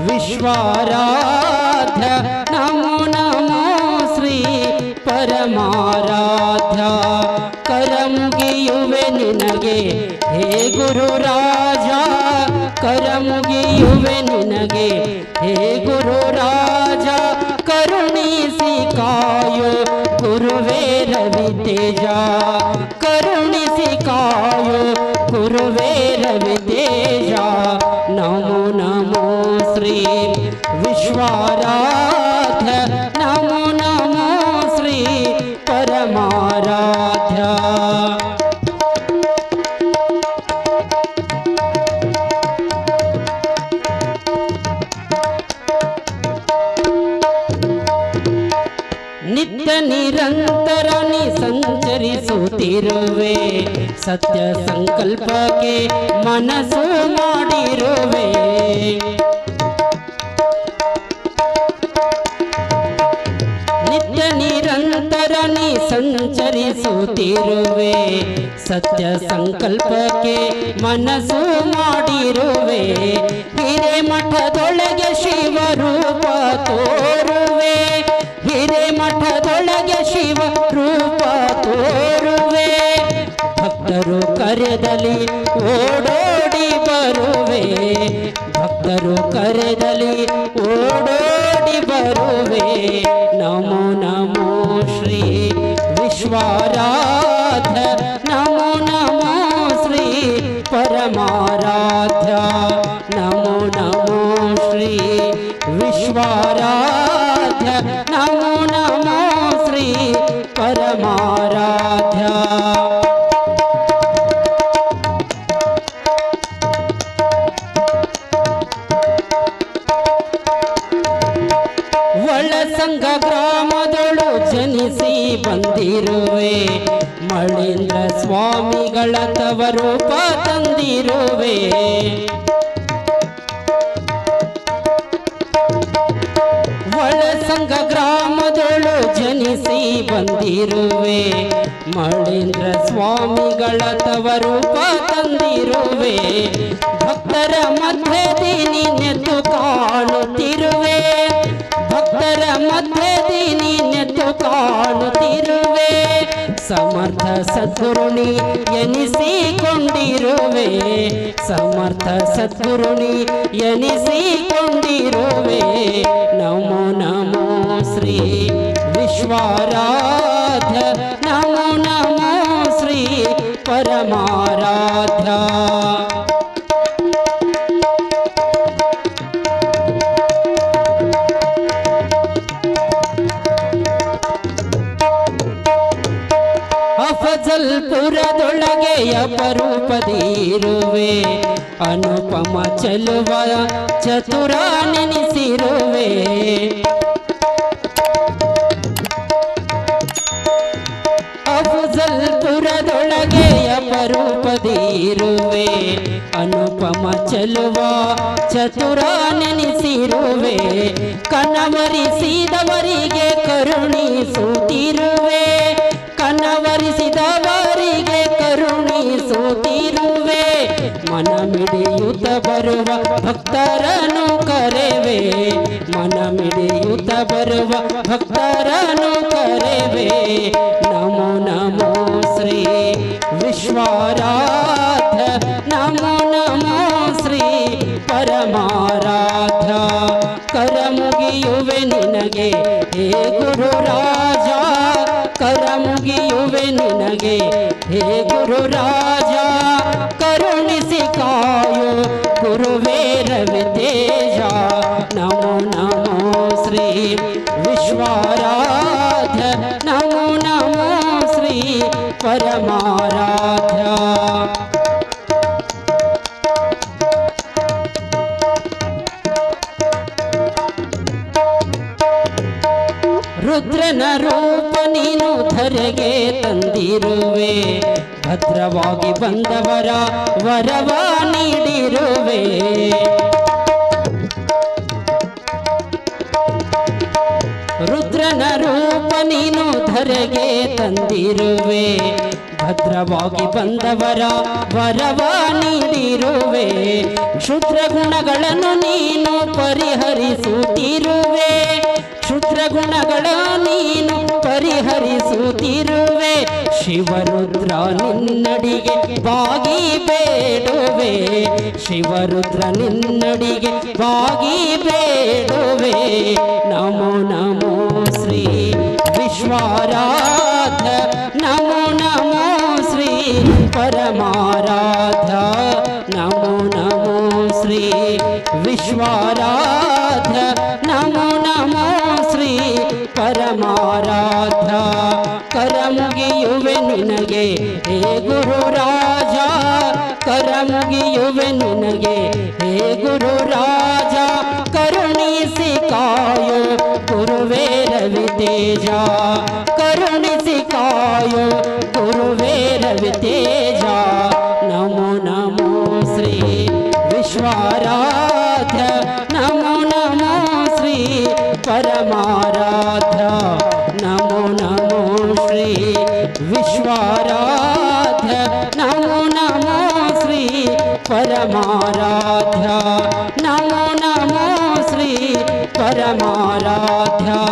विश्वाराध्य। नमो नमो श्री परमाराधाु नगे हे गुरु राजागीमेनु नगे हे गुरु राजा। करुणी सिकाय गुरुवे रवि तेजा। करुणी गुरुवेदुणकाय गुरुवे ನಿತ್ಯ ನಿರಂತರ ನೀ ಸಂಚರಿಸುತ್ತಿರುವೆ ಸತ್ಯ ಸಂಕಲ್ಪಕ್ಕೆ ಮನಸ್ಸು ಮಾಡಿರುವೆ. ನೀ ಸಂಚರಿಸುತ್ತಿರುವೆ. ಸತ್ಯ ಸಂಕಲ್ಪಕ್ಕೆ ಮನಸ್ಸು ಮಾಡಿರುವೆ. ಹಿರೇಮಠದೊಳಗೆ ಶಿವರೂಪ ತೋರುವೆ. ಹಿರೇಮಠದೊಳಗೆ ಶಿವ ರೂಪ ತೋರುವೆ. ಭಕ್ತರು ಕರೆದಲ್ಲಿ ಓಡೋಡಿ ಬರುವೆ. परमाराध्या नमो नमो श्री विश्वाराध्य। नमो नमो श्री परमाराध्या ಗ್ರಾಮದೊಳು ಜನಿಸಿ ಬಂದಿರುವೆ. ಮಳೇಂದ್ರ ಸ್ವಾಮಿಗಳ ತವರೂಪ ತಂದಿರುವೆ. ಒಳಸಂಗ ಗ್ರಾಮದಳು ಜನಿಸಿ ಬಂದಿರುವೆ. ಮಳೇಂದ್ರ ಸ್ವಾಮಿಗಳ ತವರೂಪ ತಂದಿರುವೆ. ಭಕ್ತರ ಮಧ್ಯದಿ ನಿನ್ನೆದ್ದು ಕಾಣುತ್ತಿರುವೆ. ಭಕ್ತರ ಮಧ್ಯದಿ ನೆತ್ತು ಕಾಣುತ್ತಿರುವೆ ಸಮರ್ಥ ಸದ್ಗುರುಣಿ ಎನಿಸಿಕೊಂಡಿರುವೆ ಸಮರ್ಥ ಸದ್ಗುರುಣಿ ಎನಿಸಿಕೊಂಡಿರುವೆ ನಮೋ ನಮೋ ಶ್ರೀ ವಿಶ್ವಾರಾಧ್ಯ ನಮೋ ನಮೋ ಶ್ರೀ ಪರಮಾರಾಧ್ಯ ಅಫಜಲ್ಪುರದೊಳಗೆ ಅಪರೂಪದಿರುವೆ. ಅನುಪಮ ಚಲುವ ಚತುರ ನೆನೆಸಿರುವೆ ಅಫಜಲ್ಪುರದೊಳಗೆ ಅಪರೂಪದಿರುವೆ. ಅನುಪಮ ಚಲುವ ಚತುರ ನೆನೆಸಿರುವೆ ಕನವರಿಸಿದವರಿಗೆ ಕರುಣಿಸುತ್ತಿರುವೆ ಮಿಡಿಯುತ್ತ ಬರುವ ಭಕ್ತರನ್ನು ಕರೆವೆ ಮನ ಮಿಡಿಯುತ್ತ ಬರುವ ಭಕ್ತರನ್ನು ಕರೆವೆ ನಮೋ ನಮೋ ಶ್ರೀ ವಿಶ್ವಾರಾಧ್ಯ ನಮೋ ನಮೋ ಶ್ರೀ ಪರಮಾರಾಧ್ಯ ಕರ ಮುಗಿಯುವೆ ನಿನಗೆ ಹೇ ಗುರು ರಾಜ ಕರ ಮುಗಿಯುವೆ ನಿನಗೆ ಹೇ ಗುರು ರಾಜ ಕರುಣಿಸಿ ಕಾಯೋ ಗುರುವೇ ರವಿ ತೇಜ ನಮೋ ನಮೋ ಶ್ರೀ ವಿಶ್ವಾರಾಧ್ಯ ನಮೋ ನಮೋ ಶ್ರೀ ಪರಮಾರಾಧ್ಯ ರುದ್ರನ ರೂಪ ನೀನು ಧರೆಗೆ ತಂದಿರುವೆ. ಭದ್ರವಾಗಿ ಬಂದವರ ವರವ ನೀಡಿರುವೆ. ರುದ್ರನ ರೂಪ ನೀನು ಧರೆಗೆ ತಂದಿರುವೆ. ಭದ್ರವಾಗಿ ಬಂದವರ ವರವ ನೀಡಿರುವೆ. ಕ್ಷುದ್ರ ಗುಣಗಳನ್ನು ನೀನು ಪರಿಹರಿಸುತ್ತಿರುವೆ. ಗುಣಗಳ ನೀನು ಪರಿಹರಿಸುತ್ತಿರುವೆ. ಶಿವರುದ್ರ ನಿನ್ನ ನಿನ್ನಡಿಗೆ ಬಾಗಿ ಬೇಡುವೆ. ಶಿವರುದ್ರ ನಿನ್ನಡಿಗೆ ಬಾಗಿ ಬೇಡುವೆ. ನಮೋ ನಮೋ ಶ್ರೀ ವಿಶ್ವಾರಾಧ. ನಮೋ ನಮೋ ಶ್ರೀ ಪರಮಾರಾಧ. ನಮೋ ನಮೋ ಶ್ರೀ ವಿಶ್ವಾರಾಧ. ಕರಮುಗಿಯುವೆ ನಿನಗೆ ಹೇ ಗುರು ರಾಜ ಕರಮುಗಿಯುವೆ ನಿನಗೆ ಹೇ ಗುರು ರಾಜ ಕರುಣಿಸಿ ಕಾಯೋ ಗುರುವೇ ರವಿ नमो नमो श्री परमाराध्या।